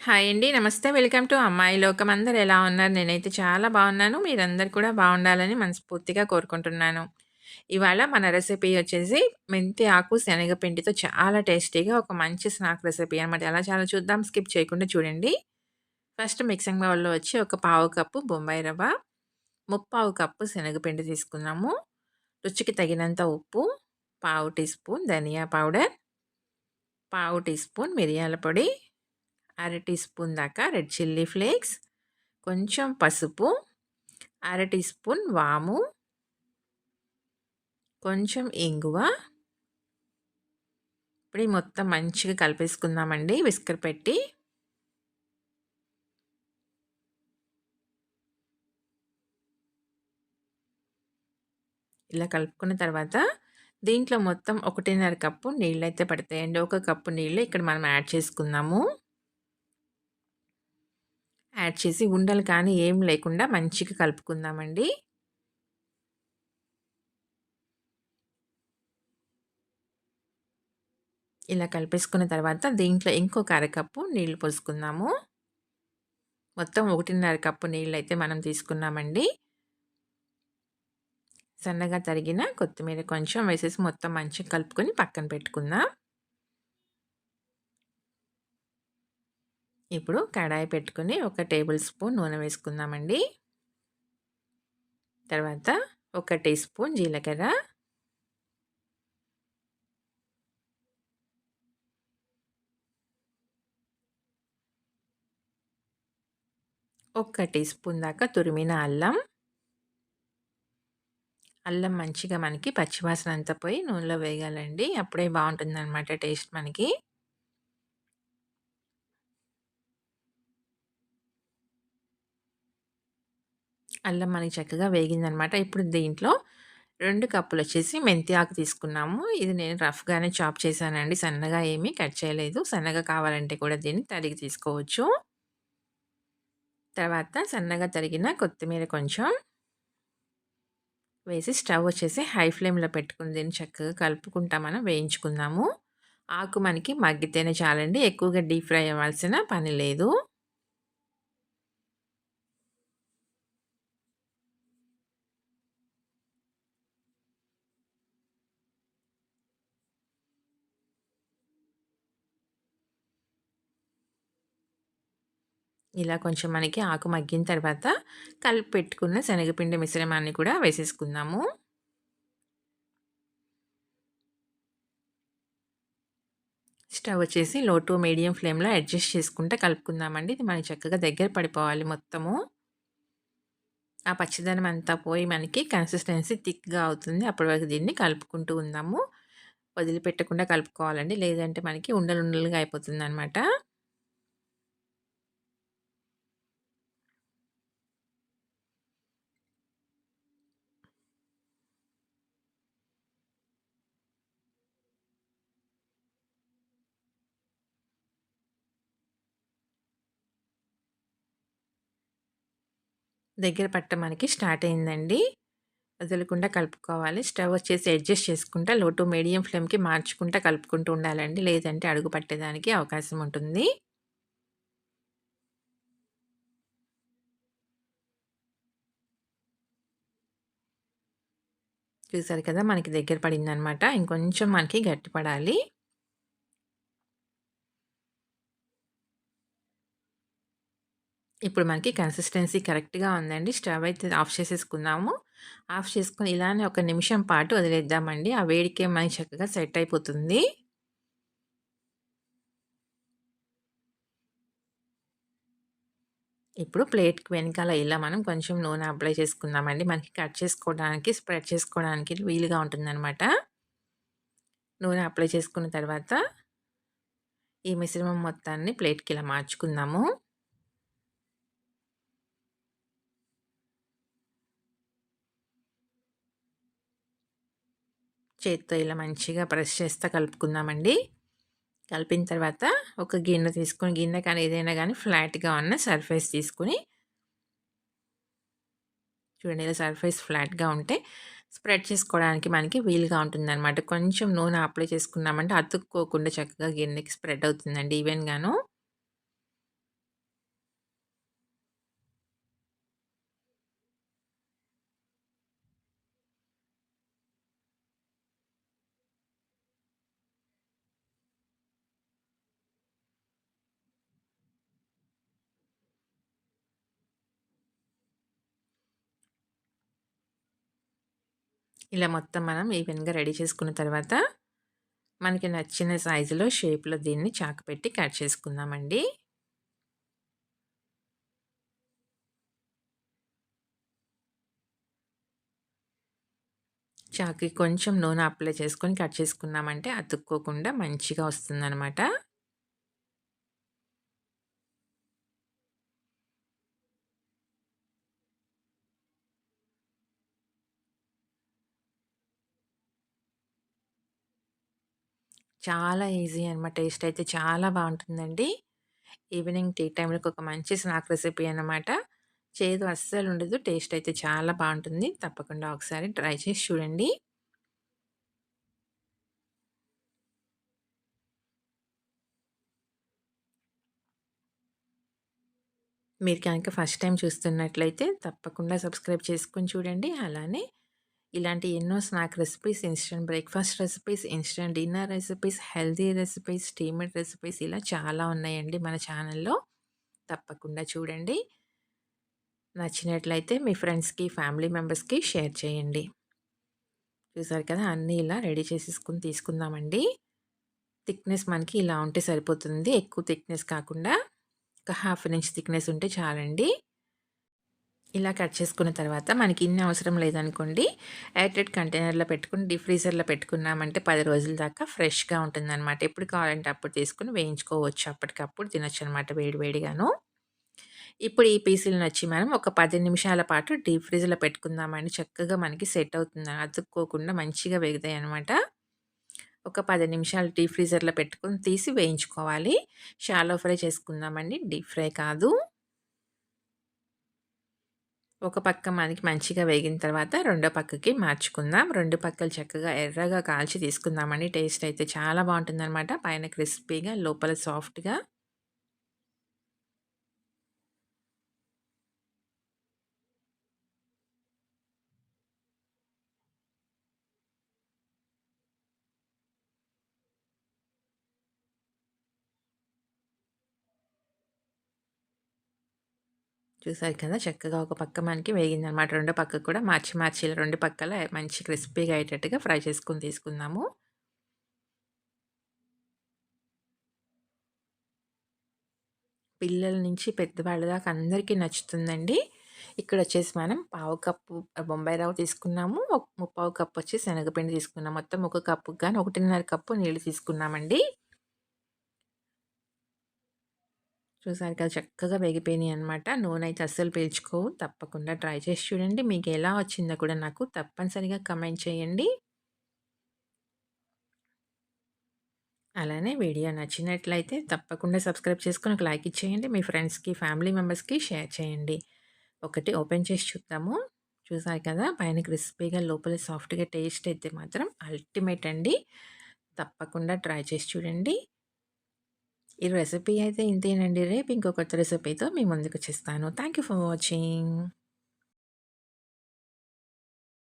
Hi అండి. నమస్తే. Welcome to అమ్మాయి లోకం. అందరు ఎలా ఉన్నారు? నేనైతే చాలా బాగున్నాను. మీరందరు కూడా బాగుండాలని మనస్ఫూర్తిగా కోరుకుంటున్నాను. ఇవాళ మన రెసిపీ వచ్చేసి మెంతి ఆకు శనగపిండితో చాలా టేస్టీగా ఒక మంచి స్నాక్ రెసిపీ అనమాట. ఎలా చాలా చూద్దాం. స్కిప్ చేయకుండా చూడండి. ఫస్ట్ మిక్సింగ్ బౌల్‌లో వచ్చి ఒక పావు కప్పు బొంబాయి రవ్వ, ముప్పావు కప్పు శనగపిండి తీసుకున్నాము. రుచికి తగినంత ఉప్పు, పావు టీ స్పూన్ ధనియా పౌడర్, పావు టీ స్పూన్ మిరియాల పొడి అర టీ స్పూన్ దాకా రెడ్ చిల్లీ ఫ్లేక్స్ కొంచెం పసుపు అర టీ స్పూన్ వాము కొంచెం ఇంగువ. ఇప్పుడు మొత్తం మంచిగా కలిపేసుకుందామండి విస్కర్ పెట్టి. ఇలా కలుపుకున్న తర్వాత దీంట్లో మొత్తం ఒకటిన్నర కప్పు నీళ్ళు అయితే పడతాయండి. ఒక కప్పు నీళ్ళు ఇక్కడ మనం యాడ్ చేసుకుందాము. యాడ్ చేసి ఉండలు కానీ ఏం లేకుండా మంచిగా కలుపుకుందామండి. ఇలా కలిపేసుకున్న తర్వాత దీంట్లో ఇంకొక అరకప్పు నీళ్ళు పోసుకుందాము. మొత్తం ఒకటిన్నర కప్పు నీళ్ళు అయితే మనం తీసుకున్నామండి. సన్నగా తరిగిన కొత్తిమీర కొంచెం వేసేసి మొత్తం మంచిగా కలుపుకొని పక్కన పెట్టుకుందాం. ఇప్పుడు కడాయి పెట్టుకుని ఒక టేబుల్ స్పూన్ నూనె వేసుకుందామండి. తర్వాత ఒక టీ స్పూన్ జీలకర్ర. ఒక టీ స్పూన్ దాకా తురిమిన అల్లం. అల్లం మంచిగా మనకి పచ్చివాసన అంతా పోయి నూనెలో వేయాలండి అప్పుడే బాగుంటుంది టేస్ట్ మనకి. అల్లం మనకి చక్కగా వేగిందనమాట. ఇప్పుడు దీంట్లో రెండు కప్పులు వచ్చేసి మెంతి ఆకు తీసుకున్నాము. ఇది నేను రఫ్గానే చాప్ చేశానండి. సన్నగా ఏమీ కట్ చేయలేదు. సన్నగా కావాలంటే కూడా దీన్ని తరిగి తీసుకోవచ్చు. తర్వాత సన్నగా తరిగిన కొత్తిమీర కొంచెం వేసి స్టవ్ వచ్చేసి హై ఫ్లేమ్లో పెట్టుకుని దీన్ని చక్కగా కలుపుకుంటా మనం వేయించుకుందాము. ఆకు మనకి మగ్గితేనే చాలండి. ఎక్కువగా డీప్ ఫ్రై అవ్వాల్సిన పని లేదు. ఇలా కొంచెం మనకి ఆకు మగ్గిన తర్వాత కలిపి పెట్టుకున్న శనగపిండి మిశ్రమాన్ని కూడా వేసేసుకుందాము. స్టవ్ వచ్చేసి లో టు మీడియం ఫ్లేమ్లో అడ్జస్ట్ చేసుకుంటే కలుపుకుందామండి. ఇది మనకి చక్కగా దగ్గర పడిపోవాలి మొత్తము. ఆ పచ్చిదనం అంతా పోయి మనకి కన్సిస్టెన్సీ థిక్గా అవుతుంది. అప్పటి వరకు దీన్ని కలుపుకుంటూ ఉందాము. వదిలిపెట్టకుండా కలుపుకోవాలండి. లేదంటే మనకి ఉండలు ఉండలుగా అయిపోతుంది అనమాట దగ్గర పట్టడానికి మనకి స్టార్ట్ అయిందండి. వదలకుండా కలుపుకోవాలి. స్టవ్ వచ్చేసి అడ్జస్ట్ చేసుకుంటా లో టు మీడియం ఫ్లేమ్కి మార్చుకుంటా కలుపుకుంటూ ఉండాలండి. లేదంటే అడుగు పట్టేదానికి అవకాశం ఉంటుంది. చూసారు కదా మనకి దగ్గర పడిందనమాట ఇంకొంచెం మనకి గట్టిపడాలి ఇప్పుడు మనకి కన్సిస్టెన్సీ కరెక్ట్గా ఉందండి. స్టవ్ అయితే ఆఫ్ చేసేసుకుందాము ఆఫ్ చేసుకుని ఇలానే ఒక నిమిషం పాటు వదిలేద్దామండి. ఆ వేడికే మనకి చక్కగా సెట్ అయిపోతుంది. ఇప్పుడు ప్లేట్కి వెనకాల ఇలా మనం కొంచెం నూనె అప్లై చేసుకుందామండి. మనకి కట్ చేసుకోవడానికి స్ప్రెడ్ చేసుకోవడానికి వీలుగా ఉంటుందన్నమాట. నూనె అప్లై చేసుకున్న తర్వాత ఈ మిశ్రమం మొత్తాన్ని ప్లేట్కి ఇలా మార్చుకుందాము. చేత్తో ఇలా మంచిగా ప్రెస్ చేస్తా కలుపుకుందామండి. కలిపిన తర్వాత ఒక గిన్నె తీసుకుని గిన్నె కానీ ఏదైనా కానీ ఫ్లాట్గా ఉన్న సర్ఫేస్ తీసుకుని చూడండి ఇలా సర్ఫేస్ ఫ్లాట్గా ఉంటే స్ప్రెడ్ చేసుకోవడానికి మనకి వీలుగా ఉంటుందన్నమాట. కొంచెం నూనె అప్లై చేసుకున్నామంటే అతుక్కోకుండా చక్కగా గిన్నెకి స్ప్రెడ్ అవుతుందండి ఈవెన్గాను ఇలా మొత్తం మనం ఈవెన్‌గా రెడీ చేసుకున్న తర్వాత మనకి నచ్చిన సైజులో, షేప్‌లో దీన్ని చాకు పెట్టి కట్ చేసుకుందామండి. చాకి కొంచెం నూనె అప్లై చేసుకొని కట్ చేసుకున్నామంటే అతుక్కోకుండా మంచిగా వస్తుందనమాట. చాలా ఈజీ అనమాట. టేస్ట్ అయితే చాలా బాగుంటుందండి ఈవినింగ్ టీ టైమ్‌లోకి ఒక మంచి స్నాక్ రెసిపీ అన్నమాట. చేదు అస్సలు ఉండదు టేస్ట్ అయితే చాలా బాగుంటుంది తప్పకుండా ఒకసారి ట్రై చేసి చూడండి. మీరు కనుక ఫస్ట్ టైం చూస్తున్నట్లయితే తప్పకుండా సబ్స్క్రైబ్ చేసుకొని చూడండి. అలానే ఇలాంటి ఎన్నో snack recipes, instant breakfast recipes, instant dinner recipes, healthy recipes, steamed recipes ఇలా చాలా ఉన్నాయండి మన ఛానల్‌లో. తప్పకుండా చూడండి. నచ్చినట్లయితే మీ ఫ్రెండ్స్‌కి, ఫ్యామిలీ మెంబర్స్‌కి షేర్ చేయండి. చూసారు కదా! అన్నీ ఇలా రెడీ చేసేసుకొని తీసుకుందామండి. థిక్‌నెస్ మనకి ఇలా ఉంటే సరిపోతుంది. ఎక్కువ థిక్‌నెస్ కాకుండా ఒక హాఫ్ ఇంచ్ థిక్‌నెస్ ఉంటే చాలండి. ఇలా కట్ చేసుకున్న తర్వాత మనకి ఇన్ని అవసరం లేదనుకోండి ఎయిర్టెడ్ కంటైనర్లో పెట్టుకుని డీప్ ఫ్రీజర్లో పెట్టుకున్నామంటే పది రోజుల దాకా ఫ్రెష్గా ఉంటుందన్నమాట. ఎప్పుడు కావాలంటే అప్పుడు తీసుకుని వేయించుకోవచ్చు. అప్పటికప్పుడు తినొచ్చు అనమాట వేడివేడిగాను ఇప్పుడు ఈ పీసులను వచ్చి మనం ఒక పది నిమిషాల పాటు డీప్ ఫ్రీజ్లో పెట్టుకుందామని చక్కగా మనకి సెట్ అవుతుంది అతుక్కోకుండా మంచిగా వేగుతాయి అనమాట ఒక పది నిమిషాలు డీప్ ఫ్రీజర్లో పెట్టుకొని తీసి వేయించుకోవాలి. షాలో ఫ్రై చేసుకుందామండి. డీప్ ఫ్రై కాదు. ఒక పక్క మనకి మంచిగా వేగిన తర్వాత రెండో పక్కకి మార్చుకుందాం. రెండు పక్కలు చక్కగా ఎర్రగా కాల్చి తీసుకుందామండి. టేస్ట్ అయితే చాలా బాగుంటుందన్నమాట. పైన క్రిస్పీగా లోపల సాఫ్ట్గా. చూసారు కదా చక్కగా ఒక పక్క మనకి వేగిందనమాట. రెండో పక్క కూడా మార్చి మార్చి ఇలా రెండు పక్కల మంచి క్రిస్పీగా అయ్యేటట్టుగా ఫ్రై చేసుకొని తీసుకుందాము. పిల్లల నుంచి పెద్దవాళ్ళ దాకా అందరికీ నచ్చుతుందండి. ఇక్కడ వచ్చేసి మనం పావు కప్పు బొంబాయి రవ్వ తీసుకున్నాము. ఒక ముప్పావు కప్పు వచ్చి శనగపిండి తీసుకున్నాం మొత్తం ఒక కప్పు కానీ ఒకటిన్నర కప్పు నీళ్ళు తీసుకున్నామండి. చూసారు కదా! చక్కగా వేగిపోయినాయి అనమాట నూనె అయితే అస్సలు పీల్చుకోవు. తప్పకుండా ట్రై చేసి చూడండి. మీకు ఎలా వచ్చిందో కూడా నాకు తప్పనిసరిగా కమెంట్ చేయండి. అలానే వీడియో నచ్చినట్లయితే తప్పకుండా సబ్స్క్రైబ్ చేసుకుని ఒక లైక్ ఇచ్చేయండి. మీ ఫ్రెండ్స్కి ఫ్యామిలీ మెంబర్స్కి షేర్ చేయండి. ఒకటి ఓపెన్ చేసి చూద్దాము. చూసారు కదా! పైన క్రిస్పీగా లోపల సాఫ్ట్గా టేస్ట్ అయితే మాత్రం అల్టిమేట్ అండి. తప్పకుండా ట్రై చేసి చూడండి. ఈ రెసిపీ అయితే ఇంతేనండి. రేపు ఇంకొక రెసిపీతో మీ ముందుకు వచ్చేస్తాను. Thank you for watching.